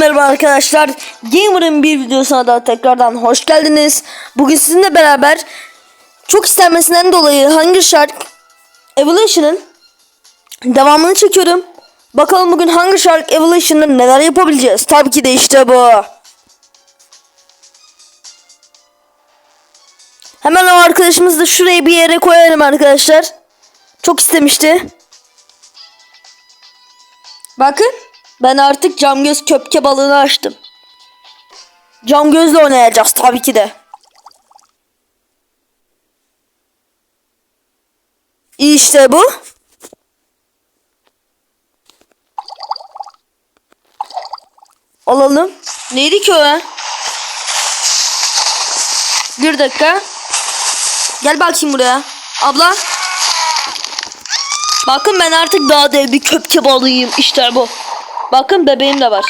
Merhaba arkadaşlar. Gamer'ın bir videosuna da tekrardan hoş geldiniz. Bugün sizinle beraber çok istenmesinden dolayı Hunger Shark Evolution'ın devamını çekiyorum. Bakalım bugün Hunger Shark Evolution'da neler yapabileceğiz. Tabii ki de işte bu. Hemen o arkadaşımızı da şuraya bir yere koyalım arkadaşlar. Çok istemişti. Bakın ben artık cam göz köpke balığını açtım. Cam gözle oynayacağız tabii ki de. İşte bu. Alalım. Neydi ki o? Bir dakika. Gel bakayım buraya. Abla. Bakın ben artık daha dev bir köpke balığıyım. İşte bu. Bakın bebeğim de var.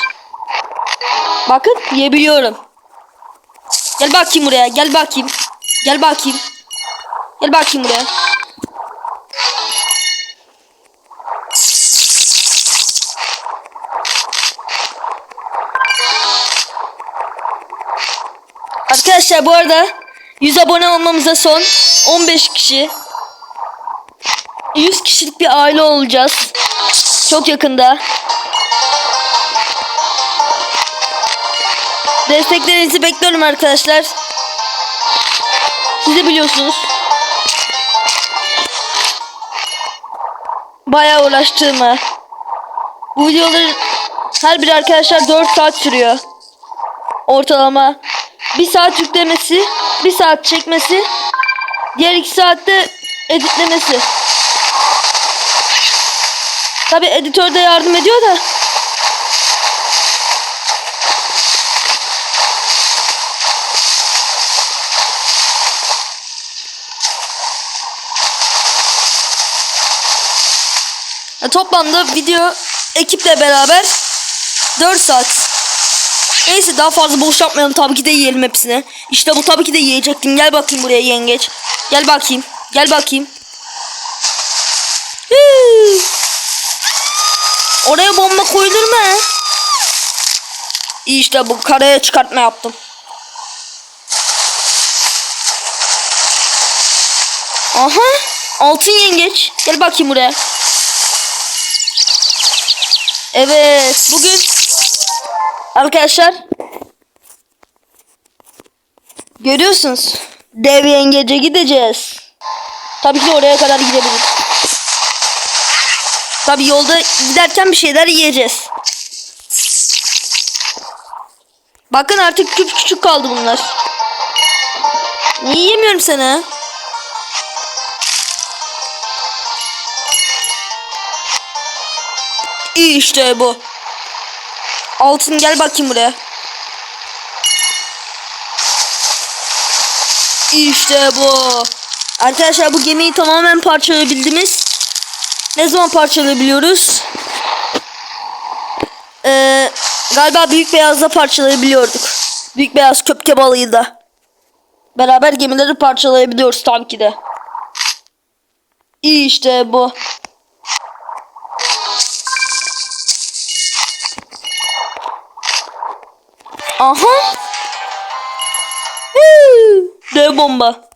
Bakın yiyebiliyorum. Gel bakayım buraya. Gel bakayım. Gel bakayım. Gel bakayım buraya. Arkadaşlar bu arada 100 abone olmamıza son 15 kişi 100 kişilik bir aile olacağız. Çok yakında. Desteklerinizi bekliyorum arkadaşlar. Siz de biliyorsunuz. Bayağı uğraştığımı. Bu videoların her biri arkadaşlar 4 saat sürüyor. Ortalama. 1 saat yüklemesi, 1 saat çekmesi, diğer 2 saatte editlemesi. Tabi editör de yardım ediyor da. Toplamda video ekiple beraber 4 saat. Neyse daha fazla boş yapmayalım tabii ki de yiyelim hepsini. İşte bu tabii ki de yiyecektin. Gel bakayım buraya yengeç. Gel bakayım. Gel bakayım. Hii. Oraya bomba koyulur mu? İyi işte bu karaya çıkartma yaptım. Aha altın yengeç. Gel bakayım buraya. Evet bugün arkadaşlar görüyorsunuz dev yengece gideceğiz. Tabii ki oraya kadar gidebiliriz. Tabii yolda giderken bir şeyler yiyeceğiz. Bakın artık küçük küçük kaldı bunlar. Niye yemiyorum seni? İşte bu. Altın gel bakayım buraya. İşte bu. Arkadaşlar bu gemiyi tamamen parçalayabildiniz. Ne zaman parçalayabiliyoruz? Ee, galiba büyük beyazla parçalayabiliyorduk. Büyük beyaz köpke balığıyla. da. Beraber gemileri parçalayabiliyoruz tabii ki de. İşte bu. Aha. Dev bomba.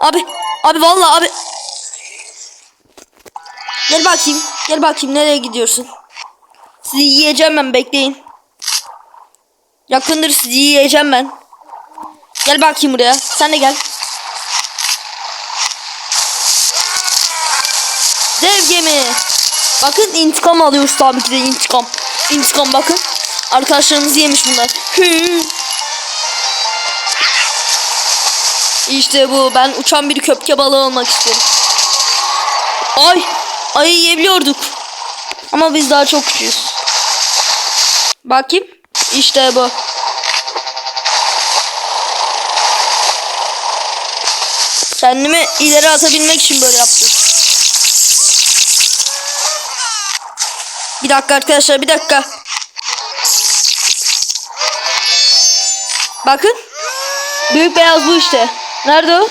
Abi, abi vallahi abi. Gel bakayım. Gel bakayım nereye gidiyorsun? Sizi yiyeceğim ben bekleyin. Yakındır sizi yiyeceğim ben. Gel bakayım buraya. Sen de gel. Dev gemi. Bakın intikam alıyoruz tabii ki de intikam. İntikam bakın. Arkadaşlarımız yemiş bunlar. Hı. İşte bu. Ben uçan bir köpke balığı olmak istiyorum. Ay. Ayı yiyebiliyorduk. Ama biz daha çok küçüğüz. Bakayım. İşte bu. Kendimi ileri atabilmek için böyle yaptım. Bir dakika arkadaşlar bir dakika. Bakın. Büyük beyaz bu işte. Nerede o?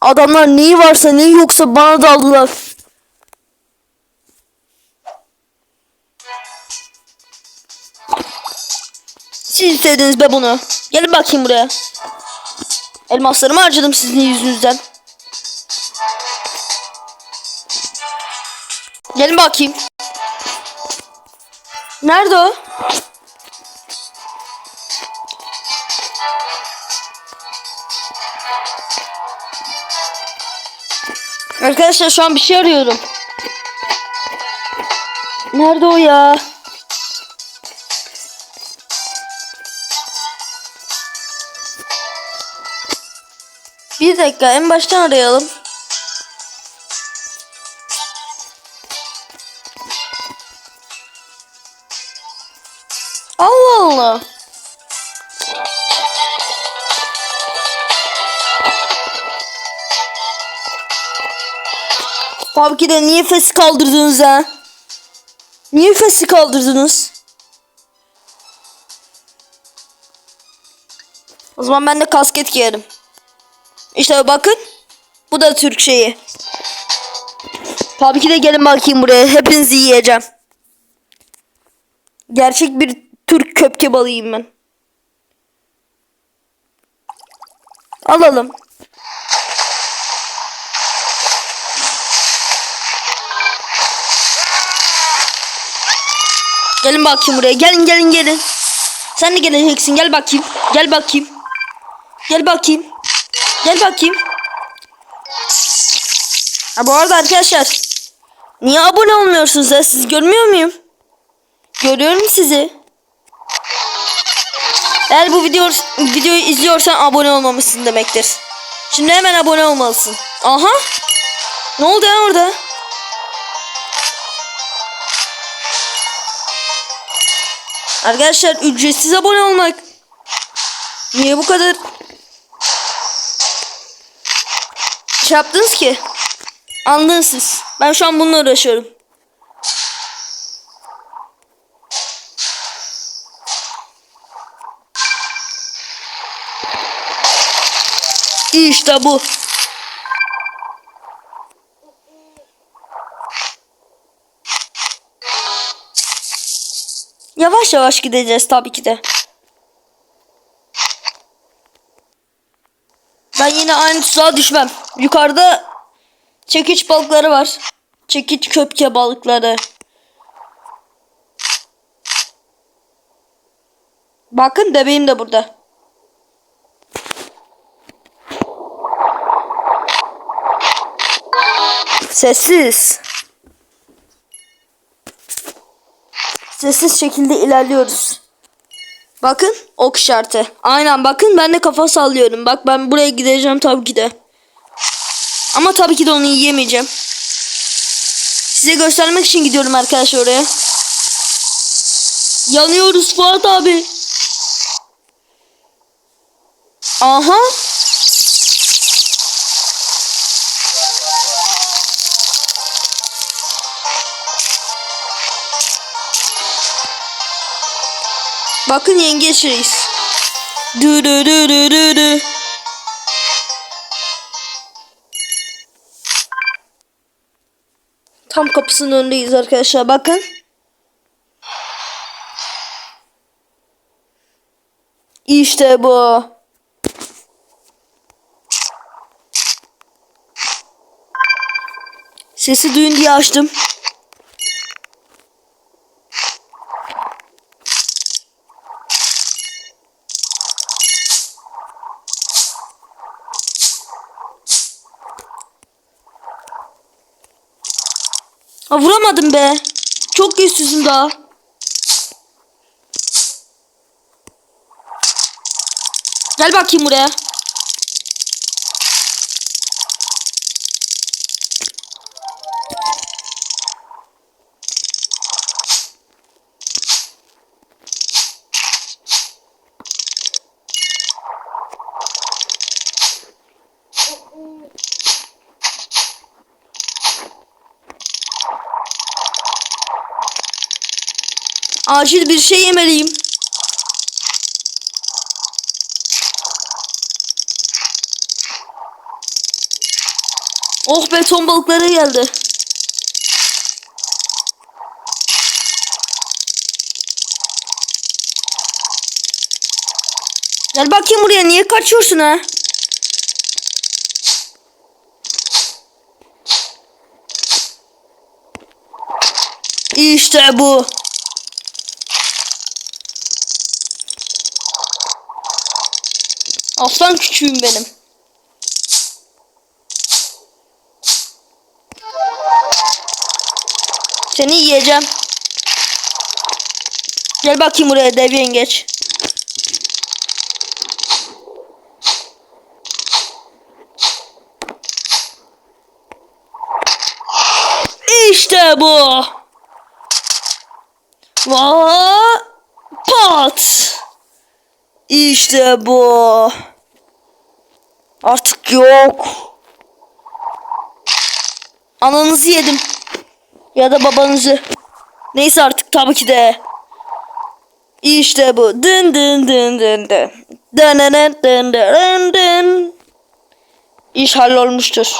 Adamlar neyi varsa neyi yoksa bana daldılar. Siz istediniz be bunu. Gelin bakayım buraya. Elmaslarımı harcadım sizin yüzünüzden. Gelin bakayım. Nerede o? Arkadaşlar şu an bir şey arıyorum. Nerede o ya? Bir dakika en baştan arayalım. Allah Allah. Tabii ki de niye fesi kaldırdınız ha? Niye fesi kaldırdınız? O zaman ben de kasket giyerim. İşte bakın. Bu da Türk şeyi. Tabii ki de gelin bakayım buraya. Hepinizi yiyeceğim. Gerçek bir Türk köpke balıyım ben. Alalım. Gelin bakayım buraya. Gelin gelin gelin. Sen de geleceksin. Gel bakayım. Gel bakayım. Gel bakayım. Gel bakayım. Ha bu arada arkadaşlar. Niye abone olmuyorsunuz ya? Siz görmüyor muyum? Görüyorum sizi. Eğer bu video, videoyu izliyorsan abone olmamışsın demektir. Şimdi hemen abone olmalısın. Aha. Ne oldu ya orada? Arkadaşlar ücretsiz abone olmak. Niye bu kadar şey yaptınız ki? Anladınız siz. Ben şu an bununla uğraşıyorum. İşte bu. Yavaş yavaş gideceğiz tabii ki de. Yine aynı tuzağa düşmem. Yukarıda çekiç balıkları var. Çekiç köpke balıkları. Bakın bebeğim de burada. Sessiz. Sessiz şekilde ilerliyoruz. Bakın ok işareti. Aynen bakın ben de kafa sallıyorum. Bak ben buraya gideceğim tabii ki de. Ama tabii ki de onu yiyemeyeceğim. Size göstermek için gidiyorum arkadaşlar oraya. Yanıyoruz Fuat abi. Aha. Bakın yengeç reis. Dü dü dü dü dü dü. Tam kapısının önündeyiz arkadaşlar bakın. İşte bu. Sesi duyun diye açtım. Ha vuramadım be. Çok güçsüzüm daha. Gel bakayım buraya. Acil bir şey yemeliyim. Oh be ton balıkları geldi. Gel bakayım buraya niye kaçıyorsun ha? İşte bu. Aslan küçüğüm benim. Seni yiyeceğim. Gel bakayım buraya dev yengeç. İşte bu. Va pat. İşte bu. Artık yok. Ananızı yedim. Ya da babanızı. Neyse artık tabii ki de. İşte bu. Dın dın dın dın dın. Dın dın dın dın dın. İş hallolmuştur.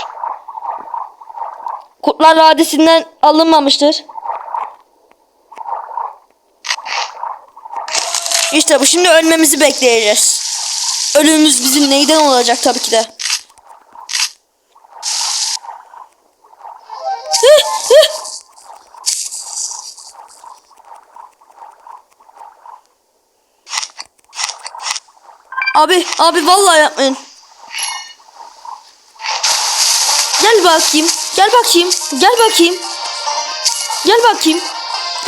Kurtlar Vadisi'nden alınmamıştır. İşte bu. Şimdi ölmemizi bekleyeceğiz. Ölümümüz bizim neyden olacak tabii ki de. Abi, abi vallahi yapmayın. Gel bakayım. Gel bakayım. Gel bakayım. Gel bakayım.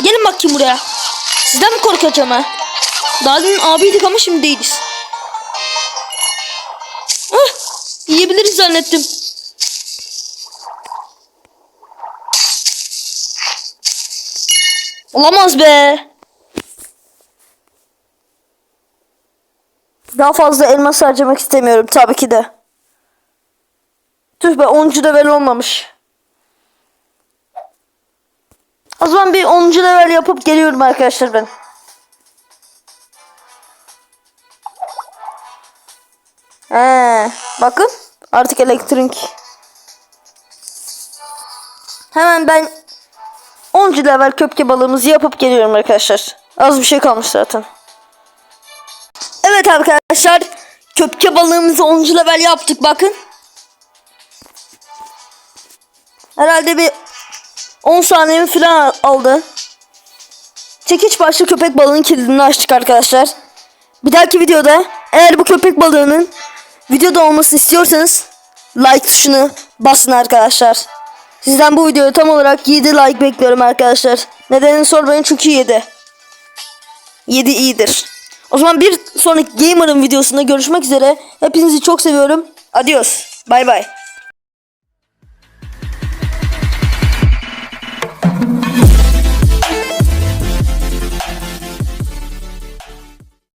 Gelin bakayım buraya. Sizden mi korkacağım ha? Daha dün abiydik ama şimdi değiliz. Ah, yiyebiliriz zannettim. Olamaz be. Daha fazla elmas harcamak istemiyorum tabii ki de. Tüh be 10. level olmamış. O zaman bir 10. level yapıp geliyorum arkadaşlar ben. He, bakın artık elektrik. Hemen ben 10. level köpke balığımızı yapıp geliyorum arkadaşlar. Az bir şey kalmış zaten. Evet arkadaşlar köpke balığımızı 10. level yaptık bakın. Herhalde bir 10 saniyemi falan aldı. Çekiç başlı köpek balığının kilidini açtık arkadaşlar. Bir dahaki videoda eğer bu köpek balığının videoda olmasını istiyorsanız like tuşunu basın arkadaşlar. Sizden bu videoya tam olarak 7 like bekliyorum arkadaşlar. Nedenini sormayın çünkü 7. 7 iyidir. O zaman bir sonraki Gamer'ın videosunda görüşmek üzere. Hepinizi çok seviyorum. Adios. Bay bay.